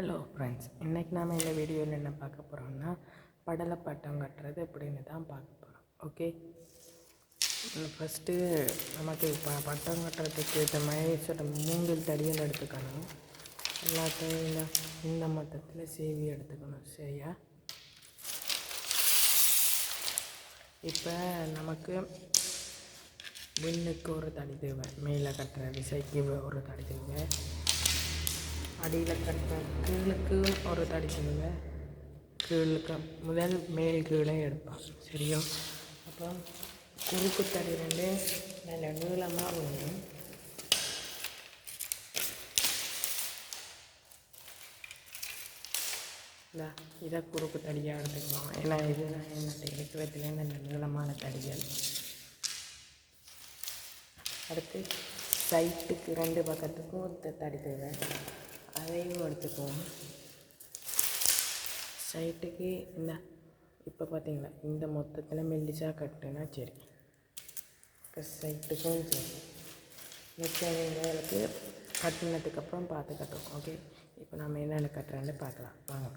Hello friends இன்றைக்கி நாம் இந்த வீடியோவில் என்ன பார்க்க போகிறோம்னா படலை பட்டம் கட்டுறது எப்படின்னு தான் பார்க்க போகிறோம் ஓகே ஃபஸ்ட்டு நமக்கு இப்போ பட்டம் கட்டுறதுக்கு ஏற்ற மாதிரி சில மூங்கில் தடிகள் எடுத்துக்கணும். எல்லாத்தையும் இந்த இந்த மட்டத்தில் சேவி எடுத்துக்கணும். சரியா? இப்போ நமக்கு விண்ணுக்கு ஒரு தடி தேவை. மேலே கட்டுற விசைக்கு ஒரு தடி தேவை. அடியில் கட்டுற கீழுக்கு ஒரு தடி தேவை கீழுக்கு முதல் மேல் கீழே எடுப்பான் சரியா? அப்போ குறுக்கு தடி ரெண்டு நல்ல நீளமாக வேணும் இந்த இதை குறுக்கு தடியாக எடுத்துக்கலாம். ஏன்னா இது நான் என்னோட இருக்கிறதுல நல்ல நீளமான தடிகள். அடுத்து சைட்டுக்கு ரெண்டு பக்கத்துக்கும் தடி தேவை. அதையும் எடுத்துக்குவோம். சைட்டுக்கு இந்த இப்போ பார்த்தீங்களா இந்த மொத்தத்தில் மெல்லிசாக கட்டுனா சரி. இப்போ சைட்டுக்கும் சரி. மிச்சங்களுக்கு கட்டினதுக்கப்புறம் பார்த்து கட்டுவோம் ஓகே இப்போ நம்ம என்னென்ன கட்டுறேன்னு பார்க்கலாம். வாங்க.